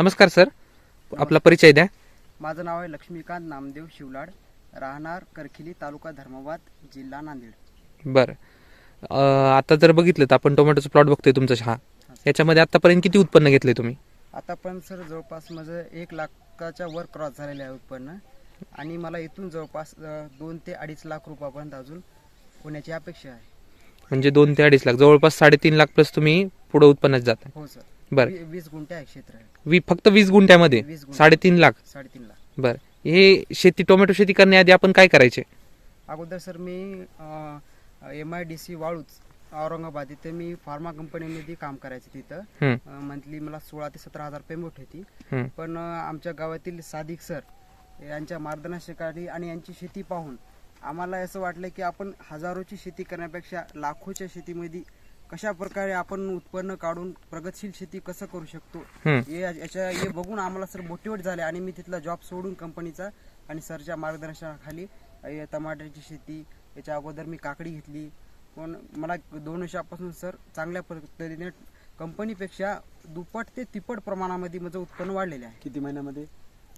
नमस्कार सर. आपला परिचय द्या. माझं नाव आहे लक्ष्मीकांत नामदेव शिवलाड. राहणार करखिली तालुका धर्माबाद जिल्हा नांदेड. बरं. आता जर बघितलं तर आपण टोमॅटोचा प्लॉट बघतोय तुमचा हा. याच्यामध्ये आतापर्यंत किती उत्पन्न घेतले तुम्ही? आता पण सर जवळपास माझं एक लाखाच्या वर क्रॉस झालेलं आहे उत्पन्न. आणि मला इथून जवळपास दोन ते अडीच लाख रुपयापर्यंत अजून होण्याची अपेक्षा आहे. म्हणजे दोन ते अडीच लाख. जवळपास साडेतीन लाख प्लस तुम्ही पुढे उत्पन्नात जाता हो सर. बरं. वी- वीस गुंठे आहे क्षेत्र आहे. वी फक्त वीस गुंठ्यामध्ये? वीस गुंठे. साडेतीन लाख? साडेतीन लाख. बरं. हे शेती टोमॅटो शेती करण्याआधी आपण काय करायचे? अगोदर सर मी एम आय डी सी वाळूच औरंगाबाद इथे मी फार्मा कंपनीमध्ये काम करायचे तिथं हम्म, मंथली मला सोळा ते सतरा हजार पेमेंट होती. हम्म. पण अ, आमच्या गावातील सादिक सर यांच्या मार्गदर्शनाखाली आणि यांची शेती पाहून आम्हाला असं वाटलं की आपण हजारोची शेती करण्यापेक्षा लाखोच्या शेतीमध्ये कशा प्रकारे आपण उत्पन्न काढून प्रगतशील शेती कसं करू शकतो. हे याच्या हे बघून आम्हाला सर मोटिवेट झाले आणि मी तिथला जॉब सोडून कंपनीचा आणि सरच्या मार्गदर्शनाखाली अ, टमाट्याची शेती याच्या अगोदर मी काकडी घेतली. पण मला दोन वर्षापासून सर चांगल्या पद्धतीने कंपनीपेक्षा दुप्पट ते तिप्पट प्रमाणामध्ये माझं उत्पन्न वाढलेलं आहे. किती महिन्यामध्ये?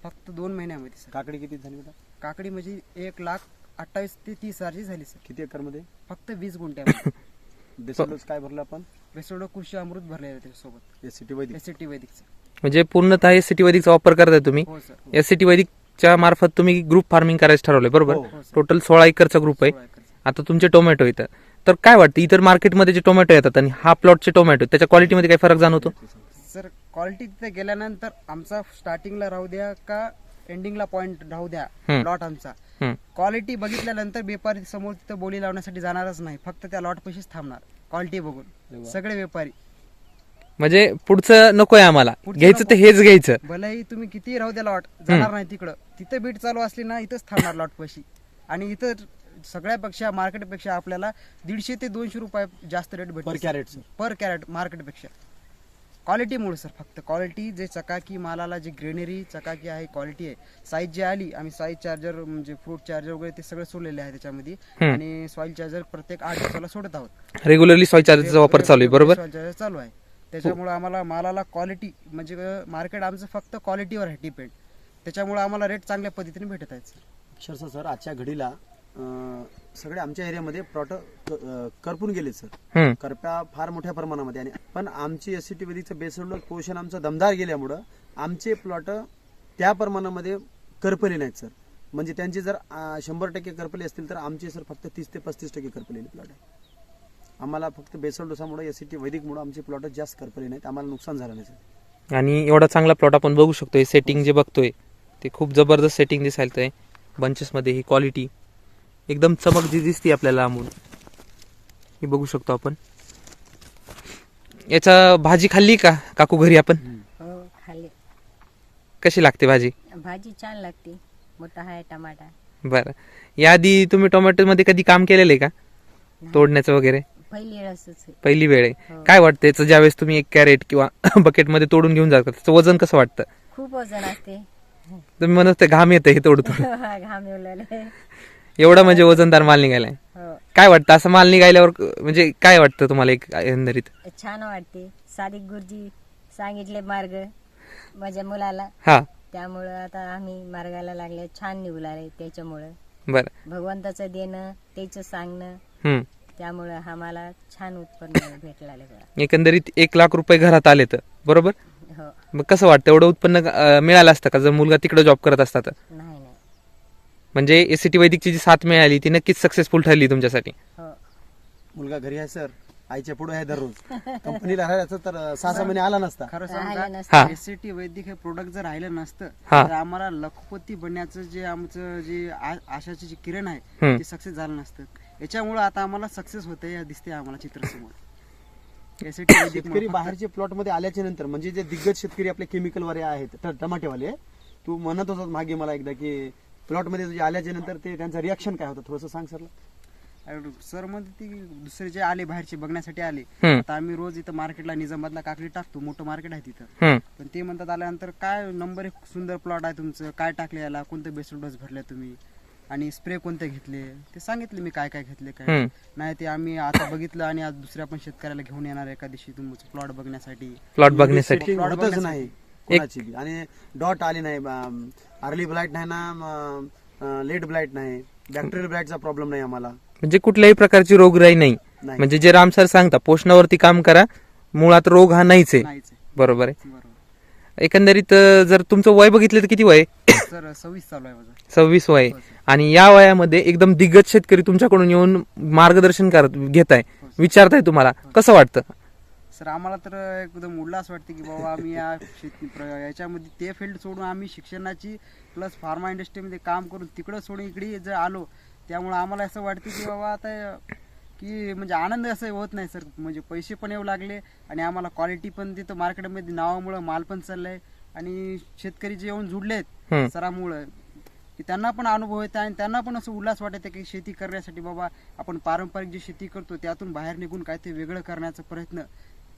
फक्त दोन महिन्यामध्ये सर. काकडी किती झाली बेटा काकडी म्हणजे एक लाख अठ्ठावीस ते तीस हजारची झाली सर. किती एकरमध्ये फक्त वीस गुंठ्यामध्ये. काय भरलं आपण? कृषी अमृत भरलेलं आहे त्याच्यासोबत S C T Vaidik. S T वैदिकचं. म्हणजे पूर्णतः एस सी टी वैदिकचा वापर करताय तुम्ही? हो सर. एस सी टी वैदिकच्या मार्फत तुम्ही ग्रुप फार्मिंग करायचं ठरवलंय बरोबर? हो, हो सर. टोटल सोळा एकरचा ग्रुप आहे. आता तुमचे टोमॅटो येतं तर काय वाटतं इतर मार्केटमध्ये जे टोमॅटो येतात आणि हा प्लॉटचे टोमॅटो त्याच्या क्वालिटीमध्ये काही फरक जाणवतो? सर क्वालिटी तिथे गेल्यानंतर आमचा स्टार्टिंगला राहू द्या का एंडिंगला पॉइंट राहू द्या. लॉट आमचा. क्वालिटी बघितल्यानंतर व्यापारी समोर तिथं बोली लावण्यासाठी जाणारच नाही. फक्त त्या लॉट पैसेच थांबणार. क्वालिटी बघून. सगळे व्यापारी. म्हणजे पुढचं नकोय आम्हाला. पुढचं घ्यायचं तर नको. हेच घ्यायचं. भलेही तुम्ही किती राहू द्या लॉट जाणार नाही तिकडं. तिथं बीट चालू असली ना इथंच थांबणार लॉट पैसे. आणि इथं सगळ्यापेक्षा मार्केटपेक्षा आपल्याला दीडशे ते दोनशे रुपये जास्त रेट पर भेटतो कॅरेट सर पर कॅरेट मार्केटपेक्षा क्वालिटीमुळे सर फक्त क्वालिटी जे चकाकी मालाला जे ग्रेनरी चकाकी आहे क्वालिटी आहे. साईज जी आली आम्ही साईज चार्जर म्हणजे फ्रूट चार्जर वगैरे ते सगळे सोडलेले आहे त्याच्यामध्ये. आणि सॉइल चार्जर प्रत्येक आठ दिवसाला सोडत आहोत. रेग्युलरली सॉय चार्जेसचा वापर चालू आहे बरोबर? सॉइल चार्जर चालू आहे. त्याच्यामुळे आम्हाला मालाला क्वालिटी म्हणजे मार्केट आमचं फक्त क्वालिटीवर आहे डिपेंड त्याच्यामुळे आम्हाला रेट चांगल्या पद्धतीने भेटत आहेत सर अक्षरशः सर आजच्या घडीला सगळे आमच्या एरियामध्ये प्लॉट करपून गेले सर. करप्या फार मोठ्या प्रमाणामध्ये. आणि पण आमची एस सी टी वैदिकचं बेसोडलं पोषण आमचं दमदार गेल्यामुळं आमचे प्लॉट त्या प्रमाणामध्ये करपले नाहीत सर. म्हणजे त्यांचे जर शंभर टक्के करपले असतील तर आमचे सर फक्त तीस ते पस्तीस टक्के करपलेले प्लॉट आहे. आम्हाला फक्त बेसोड डोसामुळे एस सी टी वैदिकमुळे आमचे प्लॉट जास्त करपले नाहीत. आम्हाला नुकसान झालं नाही सर. आणि एवढा चांगला प्लॉट आपण बघू शकतोय. सेटिंग जे बघतोय ते खूप जबरदस्त सेटिंग दिसायला बंचेसमध्ये ही क्वालिटी एकदम चमक जी दिसते आपल्याला लांबून. ही बघू शकतो आपण. याचा भाजी खाल्ली का? काकू घरी आपण? हो खाल्ले. कशी लागते भाजी? भाजी छान लागते. मोठा आहे टमाटा. बरं. याआधी तुम्ही टोमॅटोमध्ये कधी काम केलेलं आहे का? तोडण्याचं वगैरे? पहिली वेळच आहे. पहिली वेळ आहे. हो. काय वाटतं याचं? ज्यावेळेस तुम्ही एक कॅरेट किंवा बकेटमध्ये तोडून घेऊन जाता त्याचं वजन कसं वाटतं? खूप वजन असते. तुम्ही म्हणत होते घाम येतं हे तोड तोड घाम येवलेले एवढा म्हणजे वजनदार माल निघालाय. हो. काय वाटतं? असं माल निघाल्यावर म्हणजे काय वाटतं तुम्हाला एक एकंदरीत? छान वाटते. सादिक गुरुजी सांगितले मार्ग माझ्या मुलाला. हा. त्यामुळं आता आम्ही मार्गाला लागले. छान निघू लागले त्याच्यामुळं. बरं. भगवंताचं देणं त्याचं सांगणं हम्म. त्यामुळं आम्हाला छान उत्पन्न भेटलेलं बघा. एकंदरीत एक लाख रुपये घरात आले तर. बरोबर? हो. मग कसं वाटतं? एवढं उत्पन्न अं, मिळालं असतं का? जर मुलगा तिकडे जॉब करत असता तर? नाही. म्हणजे एस सी टी वैदिकची जी साथ मिळाली ती नक्कीच सक्सेसफुल ठरली तुमच्यासाठी. हो. मुलगा घरी आहे सर आईच्या पुढे आहे दररोज. कंपनीला राहायचं तर सहा सहा महिने आला नसता. खरं राहिलं सांगा नसतं. हा. एस सी टी वैदिक हे प्रोडक्ट जर राहिलं नसतं हा. तर आम्हाला लखपती बनण्याचं जे आमचं जे आ- आशाची जी किरण आहे. ते सक्सेस झालं नसतं. याच्यामुळे आता आम्हाला सक्सेस होते या दिसते आम्हाला चित्रसमोर. एस सी टी शेतकरी बाहेरचे प्लॉटमध्ये आल्याच्यानंतर म्हणजे जे दिग्गज शेतकरी आपले केमिकल वाले आहेत ट- टमाटेवाले तू म्हणत होता मागे मला एकदा की प्लॉटमध्ये तुझे आल्याच्यानंतर ते त्यांचं रिॲक्शन काय होतं? थोडस सांग सरला. सरमध्ये ती दुसरे जे आले बाहेरचे बघण्यासाठी आले हम्म. आता आम्ही रोज इथं मार्केटला निजामाबादला काकडी टाकतो मोठं मार्केट आहे तिथं. हम्म. पण ते म्हणतात आल्यानंतर काय नंबर एक सुंदर प्लॉट आहे तुमचं? काय टाकले याला? कोणते बेसल डोस भरले तुम्ही? आणि स्प्रे कोणते घेतले? ते सांगितले मी काय काय घेतले काय. हम्म. नाही ते आम्ही आता बघितलं आणि आज दुसऱ्या पण शेतकऱ्याला घेऊन येणार एका दिवशी तुमचं प्लॉट बघण्यासाठी. प्लॉट बघण्यासाठी. होतच बघण्यासाठी. नाही. कोणाची बी. आणि डॉट आली नाही अर्ली ब्लाइट नाही ना लेट ब्लाइट नाही. बॅक्टेरियल ब्लाइटचा प्रॉब्लेम नाही आम्हाला. म्हणजे कुठल्याही प्रकारची रोगराई नाही. नाही. म्हणजे जे राम सर सांगता पोषणावरती काम करा मुळात रोग हा नाहीच आहे. नाहीच आहे. बरोबर आहे. एकंदरीत अं, जर तुमचं वय बघितलं तर किती वय आहे? सर सव्वीस चालू आहे माझं. सव्वीस वय हो, आहे. आणि या वयामध्ये एकदम दिग्गज शेतकरी तुमच्याकडून येऊन मार्गदर्शन करत घेताय. विचारताय तुम्हाला. कसं वाटतं? सर आम्हाला तर एकदम उल्हास वाटते की बाबा आम्ही या शेती याच्यामध्ये ते फील्ड सोडून आम्ही शिक्षणाची प्लस फार्मा इंडस्ट्रीमध्ये काम करून तिकडं सोडून इकडे जर आलो त्यामुळे आम्हाला असं वाटते की बाबा आता की म्हणजे आनंद असं होत नाही सर म्हणजे पैसे पण येऊ लागले आणि आम्हाला क्वालिटी पण तिथं मार्केटमध्ये नावामुळं माल पण चाललाय आणि शेतकरी जे येऊन जुडले. आहेत सरामुळं की त्यांना पण अनुभव येतो आणि त्यांना पण असं उल्हास वाटत की शेती करण्यासाठी बाबा आपण पारंपरिक जी शेती करतो त्यातून बाहेर निघून काहीतरी वेगळं करण्याचा प्रयत्न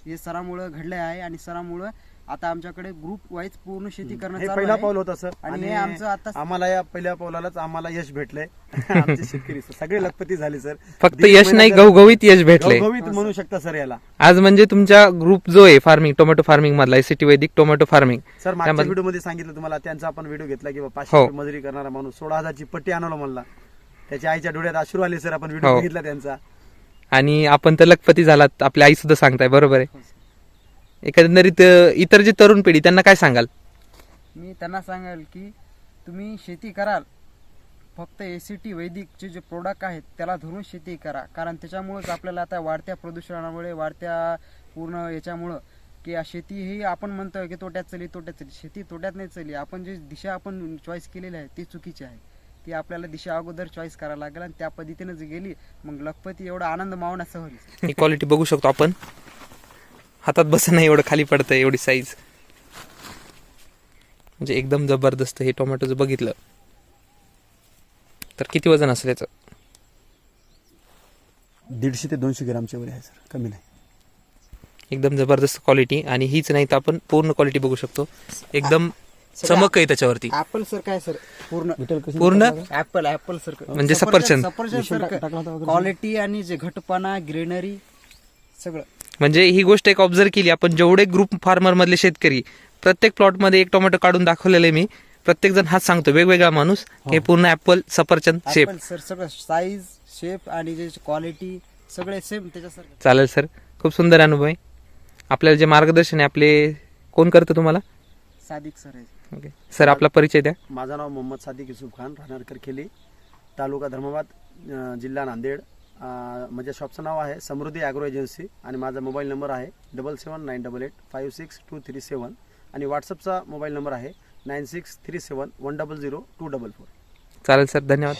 हे सरामुळं घडलं आहे आणि सरामुळं आता आमच्याकडे ग्रुप वाईज पूर्ण शेती करणं हे चालू पहिला. पाऊल होता सर. आणि हे आमचं आता आम्हाला या पहिल्या पावलालाच आम्हाला यश भेटलंय. आमचे शेतकरी sir. सगळे लखपती झाले सर. फक्त दीड यश नाही घवघवीत यश भेटलंय. घवघवीत म्हणू शकता सर याला. आज म्हणजे तुमच्या ग्रुप जो आहे फार्मिंग टोमॅटो फार्मिंग मधला एसीटी वैदिक टोमॅटो फार्मिंग सर मागच्या त्यामध्ये- व्हिडिओमध्ये सांगितलं तुम्हाला त्यांचा आपण व्हिडिओ घेतला की बा पाचशे हो. रुपये मजुरी करणारा माणूस सोळा हजारची पट्टी आणवलं म्हणला. त्याच्या आईच्या डोळ्यात अश्रू आले सर आपण व्हिडिओ हो. बघितला त्यांचा. आणि आपण तर लखपती झालात आपली आई सुद्धा सांगताय बरोबर आहे. एकंदरीत इतर जे तरुण पिढी त्यांना काय सांगाल? मी त्यांना सांगाल की तुम्ही शेती कराल. फक्त ए सी टी वैदिकचे जे प्रोडक्ट आहेत त्याला धरून शेती करा. कारण त्याच्यामुळेच आपल्याला आता वाढत्या प्रदूषणामुळे वाढत्या पूर्ण याच्यामुळं की शेती ही आपण म्हणतो की तोट्यात चली तोट्यात चली. शेती तोट्यात नाही चली. आपण जी दिशा आपण चॉईस केलेली आहे ती चुकीची आहे. ती आपल्याला दिशा अगोदर चॉईस करायला लागेल आणि त्या पद्धतीने जर गेली मग लखपती एवढा आनंद मावण्यास होईल ही क्वालिटी बघू शकतो आपण. हातात बस नाही एवढं खाली पडतंय एवढी साईज म्हणजे एकदम जबरदस्त हे टोमॅटो जर बघितलं तर किती वजन असेल याचं? दीडशे ते दोनशे ग्रामच्या वर आहे सर. कमी नाही. एकदम जबरदस्त क्वालिटी आणि हीच नाही तर आपण पूर्ण क्वालिटी बघू शकतो. एकदम चमक आहे त्याच्यावरती. ऍपल सर काय सर पूर्ण पूर्ण? ऍपल ऍपल सर म्हणजे सफरचंद. सफरचंद सर क्वालिटी आणि जे घटपणा ग्रीनरी सगळं. म्हणजे ही गोष्ट एक ऑब्झर्व केली. आपण जेवढे ग्रुप फार्मर मधले शेतकरी प्रत्येक प्लॉटमध्ये एक टोमॅटो काढून दाखवलेले मी. प्रत्येक जण हाच सांगतो वेगवेगळा माणूस. हे. पूर्ण ऍपल सफरचंद शेप सर सगळं साईज शेप आणि जे क्वालिटी सगळे सेम त्याच्यासारखं चालेल सर खूप सुंदर अनुभव आहे. आपल्याला जे मार्गदर्शन आहे आपले कोण करतं तुम्हाला? सादिक सर आहे. ओके. सर आपला परिचय द्या. माझं नाव मोहम्मद सादिक युसुफ खान राहणार करखेली तालुका धर्माबाद जिल्हा नांदेड. माझ्या शॉपचं नाव आहे समृद्धी ॲग्रो एजन्सी आणि माझा मोबाईल नंबर आहे double seven nine double eight five six two three seven आणि व्हॉट्सअपचा मोबाईल नंबर आहे nine six three seven one double zero two double four. चालेल सर. धन्यवाद.